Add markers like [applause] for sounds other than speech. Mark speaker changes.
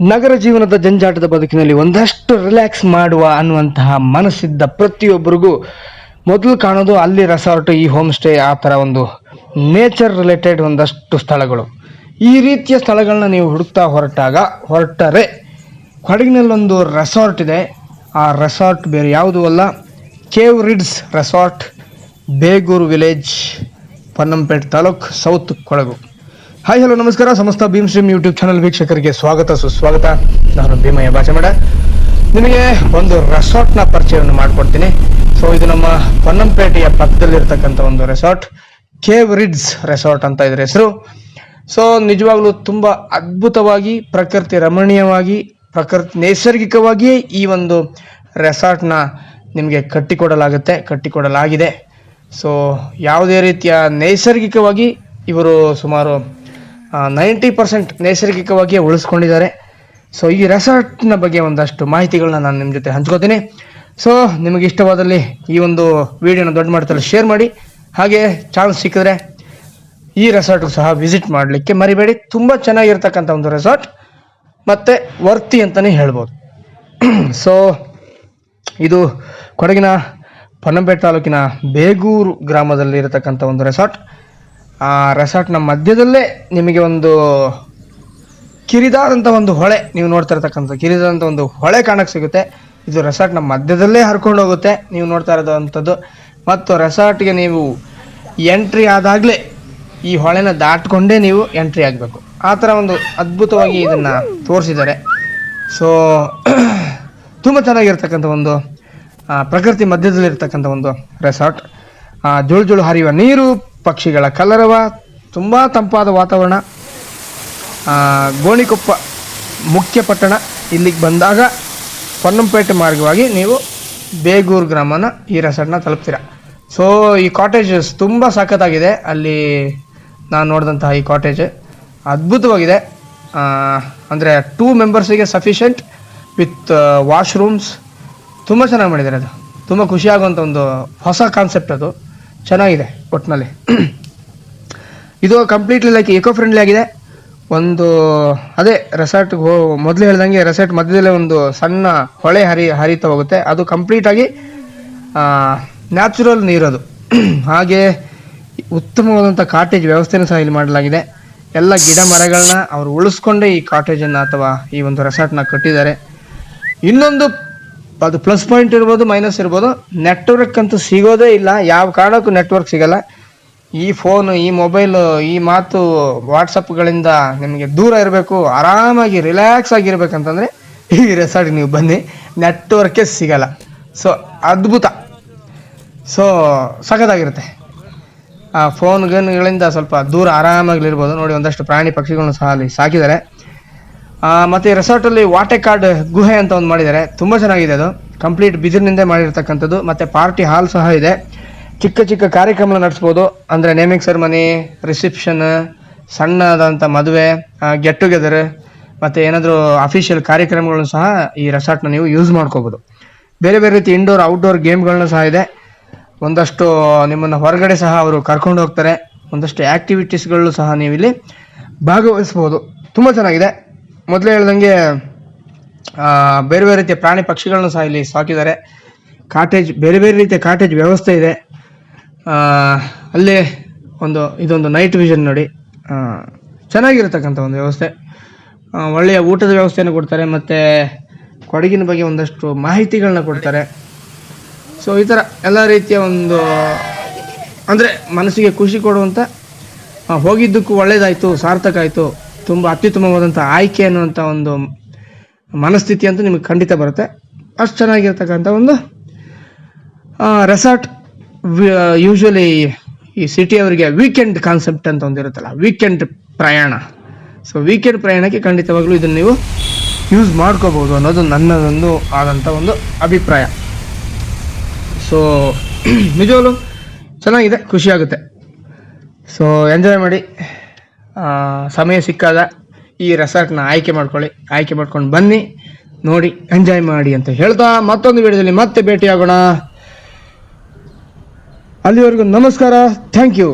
Speaker 1: ನಗರ ಜೀವನದ ಜಂಜಾಟದ ಬದುಕಿನಲ್ಲಿ ಒಂದಷ್ಟು ರಿಲ್ಯಾಕ್ಸ್ ಮಾಡುವ ಅನ್ನುವಂತಹ ಮನಸ್ಸಿದ್ದ ಪ್ರತಿಯೊಬ್ಬರಿಗೂ ಮೊದಲು ಕಾಣೋದು ಅಲ್ಲಿ ರೆಸಾರ್ಟ್ ಈ ಹೋಮ್ ಸ್ಟೇ ಆ ಥರ ಒಂದು ನೇಚರ್ ರಿಲೇಟೆಡ್ ಒಂದಷ್ಟು ಸ್ಥಳಗಳು. ಈ ರೀತಿಯ ಸ್ಥಳಗಳನ್ನ ನೀವು ಹುಡುಕ್ತಾ ಹೊರಟಾಗ, ಹೊರಟರೆ ಕೊಡಗಿನಲ್ಲೊಂದು ರೆಸಾರ್ಟ್ ಇದೆ. ಆ ರೆಸಾರ್ಟ್ ಬೇರೆ ಯಾವುದೂ ಅಲ್ಲ. Cave ರಿಡ್ಸ್ resort Begur village Ponnampet taluk south Kodagu hi hello ನಮಸ್ಕಾರ. ಸಮಸ್ತ ಭೀಮ್ ಸ್ಟ್ರೀಮ್ ಯೂಟ್ಯೂಬ್ ಚಾನಲ್ ವೀಕ್ಷಕರಿಗೆ ಸ್ವಾಗತ, ಸುಸ್ವಾಗತ. ನಾನು ಭೀಮಯ್ಯ ಬಾಚಮಡ. ನಿಮಗೆ ಒಂದು ರೆಸಾರ್ಟ್ನ ಪರಿಚಯವನ್ನು ಮಾಡಿಕೊಡ್ತೀನಿ. ಸೊ ಇದು ನಮ್ಮ ಪನ್ನಂಪೇಟೆಯ ಪಕ್ಕದಲ್ಲಿರ್ತಕ್ಕಂಥ ಒಂದು ರೆಸಾರ್ಟ್ ಕೇವ್ ರಿಡ್ಸ್ ರೆಸಾರ್ಟ್ ಅಂತ ಇದ್ರ ಹೆಸರು. ಸೊ ನಿಜವಾಗ್ಲೂ ತುಂಬ ಅದ್ಭುತವಾಗಿ, ಪ್ರಕೃತಿ ರಮಣೀಯವಾಗಿ, ಪ್ರಕೃತಿ ನೈಸರ್ಗಿಕವಾಗಿಯೇ ಈ ಒಂದು ರೆಸಾರ್ಟ್ನ ನಿಮಗೆ ಕಟ್ಟಿಕೊಡಲಾಗುತ್ತೆ, ಕಟ್ಟಿಕೊಡಲಾಗಿದೆ. ಸೊ ಯಾವುದೇ ರೀತಿಯ ನೈಸರ್ಗಿಕವಾಗಿ ಇವರು ಸುಮಾರು ನೈಂಟಿ ಪರ್ಸೆಂಟ್ ನೈಸರ್ಗಿಕವಾಗಿಯೇ ಉಳಿಸ್ಕೊಂಡಿದ್ದಾರೆ. ಸೊ ಈ ರೆಸಾರ್ಟ್ನ ಬಗ್ಗೆ ಒಂದಷ್ಟು ಮಾಹಿತಿಗಳನ್ನ ನಾನು ನಿಮ್ಮ ಜೊತೆ ಹಂಚ್ಕೋತೀನಿ. ಸೊ ನಿಮಗೆ ಇಷ್ಟವಾದಲ್ಲಿ ಈ ಒಂದು ವಿಡಿಯೋನ ದೊಡ್ಡ ಮಟ್ಟದಲ್ಲಿ ಶೇರ್ ಮಾಡಿ. ಹಾಗೆ ಚಾನ್ಸ್ ಸಿಕ್ಕಿದ್ರೆ ಈ ರೆಸಾರ್ಟ್ಗೂ ಸಹ ವಿಸಿಟ್ ಮಾಡಲಿಕ್ಕೆ ಮರಿಬೇಡಿ. ತುಂಬ ಚೆನ್ನಾಗಿರ್ತಕ್ಕಂಥ ಒಂದು ರೆಸಾರ್ಟ್ ಮತ್ತು ವರ್ತಿ ಅಂತಲೇ ಹೇಳ್ಬೋದು. [clears throat] ಸೊ ಇದು ಕೊಡಗಿನ ಪೊನ್ನಂಪೇಟೆ ತಾಲೂಕಿನ ಬೇಗೂರು ಗ್ರಾಮದಲ್ಲಿ ಇರತಕ್ಕಂಥ ಒಂದು ರೆಸಾರ್ಟ್ ಆ ರೆಸಾರ್ಟ್ನ ಮಧ್ಯದಲ್ಲೇ ನಿಮಗೆ ಒಂದು ಕಿರಿದಾದಂಥ ಒಂದು ಹೊಳೆ ನೀವು ನೋಡ್ತಾ ಇರ್ತಕ್ಕಂಥ ಕಿರಿದಾದಂಥ ಒಂದು ಹೊಳೆ ಕಾಣಕ್ಕೆ ಸಿಗುತ್ತೆ. ಇದು ರೆಸಾರ್ಟ್ನ ಮಧ್ಯದಲ್ಲೇ ಹರ್ಕೊಂಡು ಹೋಗುತ್ತೆ ನೀವು ನೋಡ್ತಾ ಇರೋದಂಥದ್ದು. ಮತ್ತು ರೆಸಾರ್ಟ್ಗೆ ನೀವು ಎಂಟ್ರಿ ಆದಾಗಲೇ ಈ ಹೊಳೆನ ದಾಟ್ಕೊಂಡೇ ನೀವು ಎಂಟ್ರಿ ಆಗಬೇಕು. ಆ ಥರ ಒಂದು ಅದ್ಭುತವಾಗಿ ಇದನ್ನು ತೋರಿಸಿದ್ದಾರೆ. ಸೊ [clears throat] ತುಂಬ ಚೆನ್ನಾಗಿರ್ತಕ್ಕಂಥ ಒಂದು ಪ್ರಕೃತಿ ಮಧ್ಯದಲ್ಲಿರ್ತಕ್ಕಂಥ ಒಂದು ರೆಸಾರ್ಟ್ ಜುಳು ಜುಳು ಹರಿಯುವ ನೀರು ಪಕ್ಷಿಗಳ ಕಲರವ ತುಂಬ ತಂಪಾದ ವಾತಾವರಣ. ಗೋಣಿಕೊಪ್ಪ ಮುಖ್ಯ ಪಟ್ಟಣ ಇಲ್ಲಿಗೆ ಬಂದಾಗ ಪೊನ್ನಂಪೇಟೆ ಮಾರ್ಗವಾಗಿ ನೀವು ಬೇಗೂರು ಗ್ರಾಮನ ಈ ರೆಸಾರ್ಟ್ನ ತಲುಪ್ತೀರ. ಸೊ ಈ ಕಾಟೇಜಸ್ ತುಂಬ ಸಖತ್ತಾಗಿದೆ. ಅಲ್ಲಿ ನಾನು ನೋಡಿದಂತಹ ಈ ಕಾಟೇಜ್ ಅದ್ಭುತವಾಗಿದೆ. ಅಂದರೆ ಟೂ ಮೆಂಬರ್ಸಿಗೆ ಸಫಿಷಿಯೆಂಟ್ ವಿತ್ ವಾಶ್ರೂಮ್ಸ್ ತುಂಬ ಚೆನ್ನಾಗಿ ಮಾಡಿದ್ದಾರೆ ಅದು. ತುಂಬ ಖುಷಿಯಾಗುವಂಥ ಒಂದು ಹೊಸ ಕಾನ್ಸೆಪ್ಟ್ ಅದು. ಚೆನ್ನಾಗಿದೆ. ಒಟ್ಟಿನಲ್ಲಿ ಇದು ಕಂಪ್ಲೀಟ್ಲಿ ಲೈಕ್ ಇಕೋ ಫ್ರೆಂಡ್ಲಿ ಆಗಿದೆ. ಒಂದು, ಅದೇ ರೆಸಾರ್ಟ್ಗೆ ಹೋ, ಮೊದಲು ಹೇಳ್ದಂಗೆ ರೆಸಾರ್ಟ್ ಮಧ್ಯದಲ್ಲೇ ಒಂದು ಸಣ್ಣ ಹೊಳೆ ಹರಿ, ಹರಿತಾ ಹೋಗುತ್ತೆ. ಅದು ಕಂಪ್ಲೀಟಾಗಿ ನ್ಯಾಚುರಲ್ ನೀರದು ಹಾಗೆ ಉತ್ತಮವಾದಂಥ ಕಾಟೇಜ್ ವ್ಯವಸ್ಥೆನೂ ಸಹ ಇಲ್ಲಿ ಮಾಡಲಾಗಿದೆ. ಎಲ್ಲ ಗಿಡ ಮರಗಳನ್ನ ಅವರು ಉಳಿಸ್ಕೊಂಡೇ ಈ ಕಾಟೇಜನ್ನು ಅಥವಾ ಈ ಒಂದು ರೆಸಾರ್ಟ್ನ ಕಟ್ಟಿದ್ದಾರೆ. ಇನ್ನೊಂದು ಅದು ಪ್ಲಸ್ ಪಾಯಿಂಟ್ ಇರ್ಬೋದು ಮೈನಸ್ ಇರ್ಬೋದು. ನೆಟ್ವರ್ಕ್ ಅಂತೂ ಸಿಗೋದೇ ಇಲ್ಲ. ಯಾವ ಕಾರಣಕ್ಕೂ ನೆಟ್ವರ್ಕ್ ಸಿಗಲ್ಲ. ಈ ಫೋನು ಈ ಮೊಬೈಲು ಈ ಮಾತು ವಾಟ್ಸಪ್ಗಳಿಂದ ನಿಮಗೆ ದೂರ ಇರಬೇಕು, ಆರಾಮಾಗಿ ರಿಲ್ಯಾಕ್ಸ್ ಆಗಿರ್ಬೇಕಂತಂದರೆ ಈ ರೆಸಾರ್ಟ್ಗೆ ನೀವು ಬನ್ನಿ. ನೆಟ್ವರ್ಕೇ ಸಿಗಲ್ಲ. ಸೊ ಅದ್ಭುತ. ಸೊ ಸಖತ್ತಾಗಿರುತ್ತೆ. ಆ ಫೋನ್ ಗನ್ಗಳಿಂದ ಸ್ವಲ್ಪ ದೂರ ಆರಾಮಾಗಿರ್ಬೋದು. ನೋಡಿ, ಒಂದಷ್ಟು ಪ್ರಾಣಿ ಪಕ್ಷಿಗಳನ್ನು ಸಹ ಅಲ್ಲಿ ಸಾಕಿದ್ದಾರೆ. ಮತ್ತೆ ರೆಸಾರ್ಟಲ್ಲಿ ವಾಟೆ ಕಾರ್ಡ್ ಗುಹೆ ಅಂತ ಒಂದು ಮಾಡಿದ್ದಾರೆ. ತುಂಬ ಚೆನ್ನಾಗಿದೆ ಅದು. ಕಂಪ್ಲೀಟ್ ಬಿದಿರಿನಿಂದ ಮಾಡಿರ್ತಕ್ಕಂಥದ್ದು. ಮತ್ತೆ ಪಾರ್ಟಿ ಹಾಲ್ ಸಹ ಇದೆ. ಚಿಕ್ಕ ಚಿಕ್ಕ ಕಾರ್ಯಕ್ರಮ ನಡೆಸ್ಬೋದು. ಅಂದರೆ ನೇಮಿಂಗ್ ಸೆರೆಮನಿ ರಿಸೆಪ್ಷನ್ ಸಣ್ಣದಾದಂಥ ಮದುವೆ ಗೆಟ್ ಟುಗೆದರ್ ಮತ್ತು ಏನಾದರೂ ಅಫಿಷಿಯಲ್ ಕಾರ್ಯಕ್ರಮಗಳನ್ನು ಸಹ ಈ ರೆಸಾರ್ಟ್ನ ನೀವು ಯೂಸ್ ಮಾಡ್ಕೋಬೋದು. ಬೇರೆ ಬೇರೆ ರೀತಿ ಇಂಡೋರ್ ಔಟ್ಡೋರ್ ಗೇಮ್ಗಳನ್ನ ಸಹ ಇದೆ. ಒಂದಷ್ಟು ನಿಮ್ಮನ್ನು ಹೊರಗಡೆ ಸಹ ಅವರು ಕರ್ಕೊಂಡು ಹೋಗ್ತಾರೆ. ಒಂದಷ್ಟು ಆ್ಯಕ್ಟಿವಿಟೀಸ್ಗಳು ಸಹ ನೀವು ಇಲ್ಲಿ ಭಾಗವಹಿಸ್ಬೋದು. ತುಂಬ ಚೆನ್ನಾಗಿದೆ. ಮೊದಲೇ ಹೇಳ್ದಂಗೆ ಬೇರೆ ಬೇರೆ ರೀತಿಯ ಪ್ರಾಣಿ ಪಕ್ಷಿಗಳನ್ನ ಸಹ ಇಲ್ಲಿ ಸಾಕಿದ್ದಾರೆ. ಕಾಟೇಜ್, ಬೇರೆ ಬೇರೆ ರೀತಿಯ ಕಾಟೇಜ್ ವ್ಯವಸ್ಥೆ ಇದೆ. ಅಲ್ಲೇ ಒಂದು, ಇದೊಂದು ನೈಟ್ ವಿಷನ್ ನೋಡಿ. ಚೆನ್ನಾಗಿರತಕ್ಕಂಥ ಒಂದು ವ್ಯವಸ್ಥೆ. ಒಳ್ಳೆಯ ಊಟದ ವ್ಯವಸ್ಥೆಯನ್ನು ಕೊಡ್ತಾರೆ, ಮತ್ತು ಕೊಡಗಿನ ಬಗ್ಗೆ ಒಂದಷ್ಟು ಮಾಹಿತಿಗಳನ್ನ ಕೊಡ್ತಾರೆ. ಸೊ ಈ ಥರ ಎಲ್ಲ ರೀತಿಯ ಒಂದು, ಅಂದರೆ ಮನಸ್ಸಿಗೆ ಖುಷಿ ಕೊಡುವಂಥ ಹೋಗಿದ್ದಕ್ಕೂ ಒಳ್ಳೆಯದಾಯಿತು ಸಾರ್ಥಕ ಆಯಿತು. ತುಂಬ ಅತ್ಯುತ್ತಮವಾದಂಥ ಆಯ್ಕೆ ಅನ್ನುವಂಥ ಒಂದು ಮನಸ್ಥಿತಿ ಅಂತೂ ನಿಮಗೆ ಖಂಡಿತ ಬರುತ್ತೆ. ಅಷ್ಟು ಚೆನ್ನಾಗಿರ್ತಕ್ಕಂಥ ಒಂದು ರೆಸಾರ್ಟ್ ಯೂಶ್ವಲಿ ಈ ಸಿಟಿಯವರಿಗೆ ವೀಕೆಂಡ್ ಕಾನ್ಸೆಪ್ಟ್ ಅಂತ ಒಂದು ಇರುತ್ತಲ್ಲ ವೀಕೆಂಡ್ ಪ್ರಯಾಣ. ಸೊ ವೀಕೆಂಡ್ ಪ್ರಯಾಣಕ್ಕೆ ಖಂಡಿತವಾಗ್ಲೂ ಇದನ್ನು ನೀವು ಯೂಸ್ ಮಾಡ್ಕೋಬೋದು ಅನ್ನೋದು ನನ್ನದೊಂದು ಆದಂಥ ಒಂದು ಅಭಿಪ್ರಾಯ. ಸೊ [clears throat] ನಿಜವಾಗ್ಲೂ ಚೆನ್ನಾಗಿದೆ ಖುಷಿಯಾಗುತ್ತೆ ಸೊ ಎಂಜಾಯ್ ಮಾಡಿ. ಸಮಯ ಸಿಕ್ಕಾಗ ಈ ರೆಸಾರ್ಟ್ನ ಆಯ್ಕೆ ಮಾಡ್ಕೊಳ್ಳಿ, ಆಯ್ಕೆ ಮಾಡ್ಕೊಂಡು ಬನ್ನಿ, ನೋಡಿ ಎಂಜಾಯ್ ಮಾಡಿ ಅಂತ ಹೇಳ್ತಾ ಮತ್ತೊಂದು ವಿಡಿಯೋದಲ್ಲಿ ಮತ್ತೆ ಭೇಟಿಯಾಗೋಣ. ಅಲ್ಲಿವರೆಗೂ ನಮಸ್ಕಾರ ಥ್ಯಾಂಕ್ ಯು